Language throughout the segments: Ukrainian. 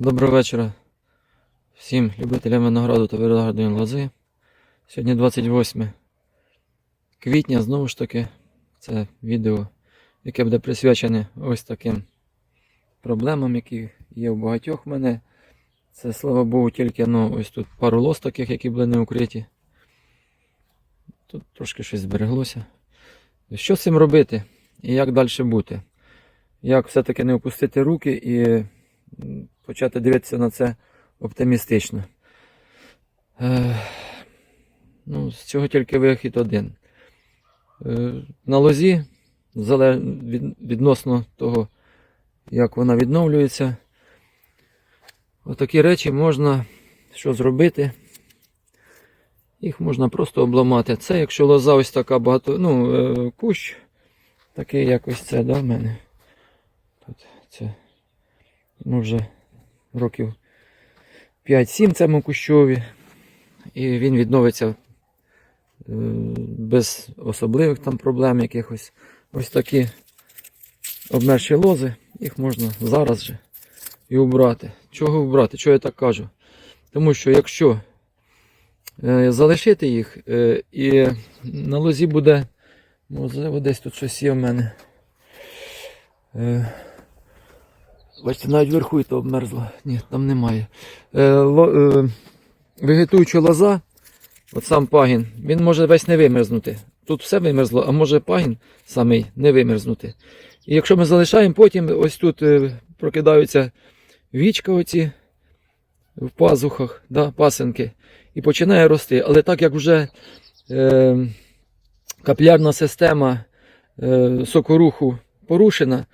Доброго вечора всім любителям винограду та виноградної лози. Сьогодні 28 квітня, знову ж таки, це відео, яке буде присвячене ось таким проблемам, які є у багатьох мене. Це, слава Богу, тільки ну, ось тут пару лоз таких, які були не укриті. Тут трошки щось збереглося. Що з цим робити і як далі бути? Як все-таки не опустити руки і почати дивитися на це оптимістично. Е, ну, з цього тільки вихід один. Е, на лозі, від, відносно того, як вона відновлюється, отакі речі можна що зробити. Їх можна просто обламати. Це якщо лоза ось така багато, ну, е, кущ, такий як ось це, да, в мене. Тут це ну, вже років 5-7 цьому кущові. І він відновиться е, без особливих там проблем якихось. Ось такі обмерші лози, їх можна зараз же і убрати. Чого убрати? Чого я так кажу? Тому що якщо е, залишити їх, е, і на лозі буде, можливо, десь тут щось є в мене. Бачите, навіть вверху і то обмерзло. Ні, там немає. Е, ло, е, вегетуюча лоза, от сам пагін, він може весь не вимерзнути. Тут все вимерзло, а може пагін самий не вимерзнути. І якщо ми залишаємо, потім ось тут е, прокидаються вічка оці в пазухах, да, пасенки, і починає рости. Але так як вже е, каплярна система е, сокоруху порушена,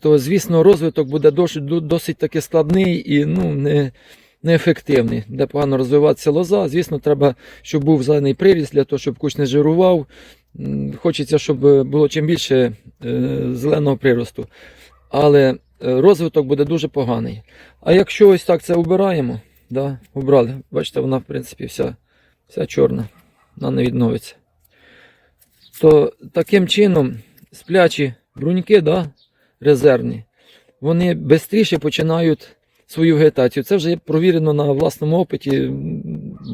то, звісно, розвиток буде досить, досить таки складний і ну, не, неефективний. Де погано розвиватися лоза. Звісно, треба, щоб був зелений приріст для того, щоб кущ не жирував. Хочеться, щоб було чим більше е, зеленого приросту. Але е, розвиток буде дуже поганий. А якщо ось так це убираємо, да, убрали, бачите, вона, в принципі, вся, вся чорна, вона не відновиться. То таким чином сплячі бруньки, да, резервні, вони швидше починають свою вегетацію. Це вже провірено на власному опиті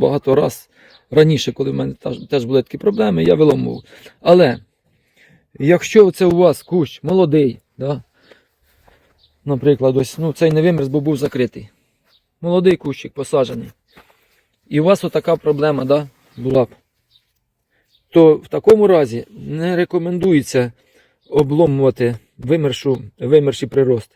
багато раз раніше, коли в мене теж- були такі проблеми, я виломував. Але якщо це у вас кущ молодий, да, наприклад, ось ну, цей не вимерз, бо був закритий. Молодий кущик посаджений. І у вас отака проблема да, була б. То в такому разі не рекомендується обломувати вимершу, вимерший прирост.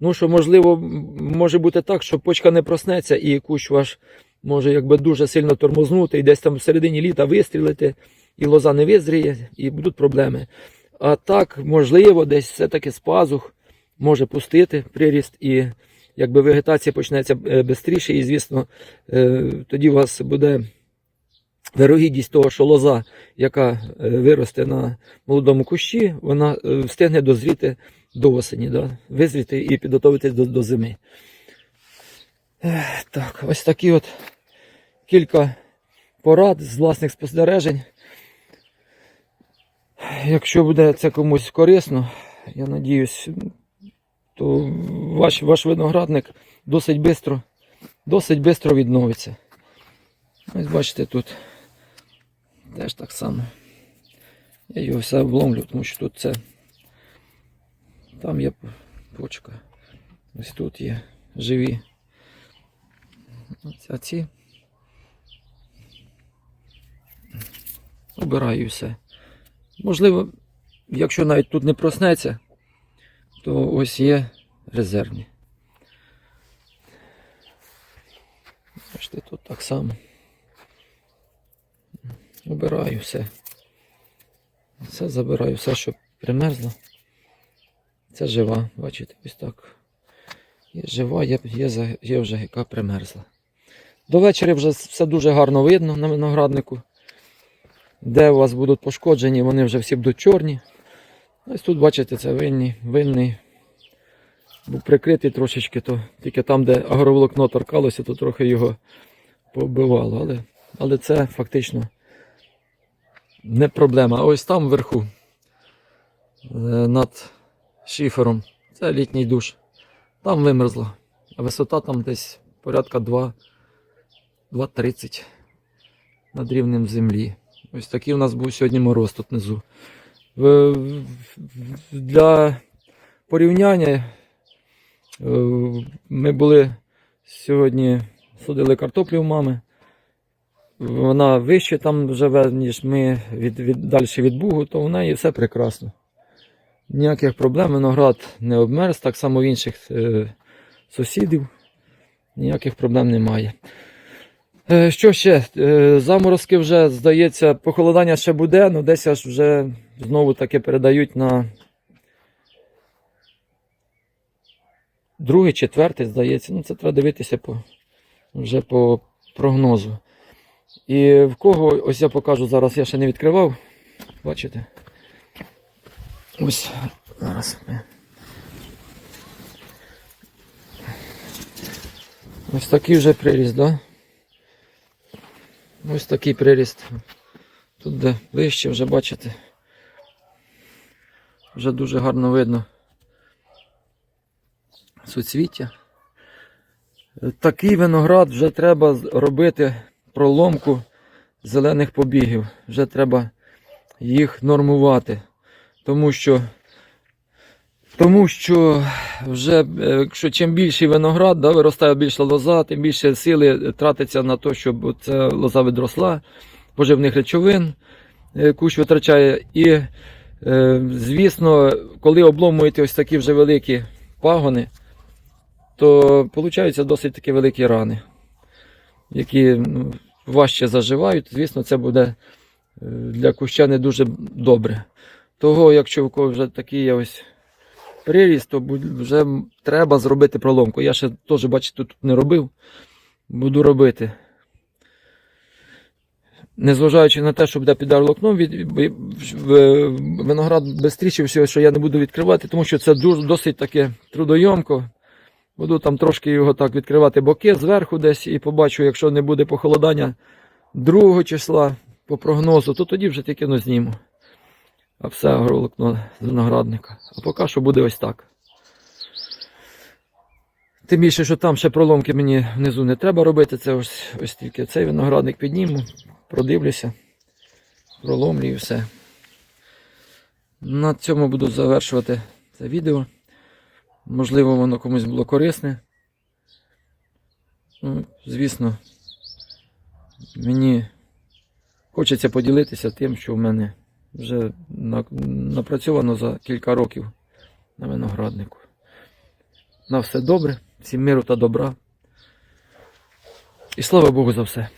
Ну, що, можливо, може бути так, що почка не проснеться і кущ ваш може якби дуже сильно тормознути, і десь там всередині літа вистрілити, і лоза не визріє, і будуть проблеми. А так, можливо, десь все-таки з пазух може пустити приріст, і якби вегетація почнеться швидше, і, звісно, е, тоді у вас буде вирогідність того, що лоза, яка е, виросте на молодому кущі, вона е, встигне дозріти до осені, да? визріти і підготуватись до, до зими. Так, ось такі от кілька порад з власних спостережень. Якщо буде це комусь корисно, я надіюсь, то ваш, ваш виноградник досить швидко, досить відновиться. Ось бачите, тут теж так само. Я його все обломлю, тому що тут це. Там є почка. Ось тут є живі. Ось, ці. Обираю все. Можливо, якщо навіть тут не проснеться, то ось є резервні. Бачите, тут так само. Обираю все. Все забираю, все, що примерзло. Це жива, бачите, ось так. Є жива, є, є, є вже яка примерзла. До вечора вже все дуже гарно видно на винограднику. Де у вас будуть пошкоджені, вони вже всі будуть чорні. Ось тут, бачите, це винний, винний. Був прикритий трошечки, то тільки там, де агроволокно торкалося, то трохи його побивало. Але, але це фактично не проблема. А ось там вверху, е, над шифером, це літній душ. Там вимерзло. висота там десь порядка 2,30 над рівнем землі. Ось такий у нас був сьогодні мороз тут внизу. Для порівняння е, ми були сьогодні судили картоплю у мами. Вона вище там живе, ніж ми від, від, далі від Бугу, то у неї все прекрасно. Ніяких проблем, виноград не обмерз, так само в інших е, сусідів. Ніяких проблем немає. Е, що ще? Е, заморозки вже, здається, похолодання ще буде, але десь аж вже знову таки передають на другий, четвертий, здається. Ну, це треба дивитися по, вже по прогнозу. І в кого, ось я покажу зараз, я ще не відкривав. Бачите? Ось зараз. Ось такий вже приріст, да? Ось такий приріст. Тут де ближче вже бачите. Вже дуже гарно видно суцвіття. Такий виноград вже треба робити проломку зелених побігів. Вже треба їх нормувати. Тому що, тому що вже, е, якщо чим більший виноград, да, виростає більша лоза, тим більше сили тратиться на те, щоб ця лоза відросла, поживних речовин е, кущ витрачає. І, е, звісно, коли обломуєте ось такі вже великі пагони, то получаються досить такі великі рани, які важче заживають. Звісно, це буде е, для куща не дуже добре. Того, якщо у кого вже такий ось приріст, то вже треба зробити проломку. Я ще теж, бачите, тут не робив. Буду робити. Незважаючи на те, що буде під орлокном, від, виноград швидше всього, що я не буду відкривати, тому що це досить таке трудойомко. Буду там трошки його так відкривати боки зверху десь і побачу, якщо не буде похолодання 2 числа по прогнозу, то тоді вже тільки ну, зніму. А все агролокно з виноградника. А поки що буде ось так. Тим більше, що там ще проломки мені внизу не треба робити. Це ось, ось тільки цей виноградник підніму, продивлюся, проломлю і все. На цьому буду завершувати це відео. Можливо, воно комусь було корисне. Ну, звісно, мені хочеться поділитися тим, що в мене вже напрацьовано за кілька років на винограднику. На все добре, всім миру та добра. І слава Богу за все.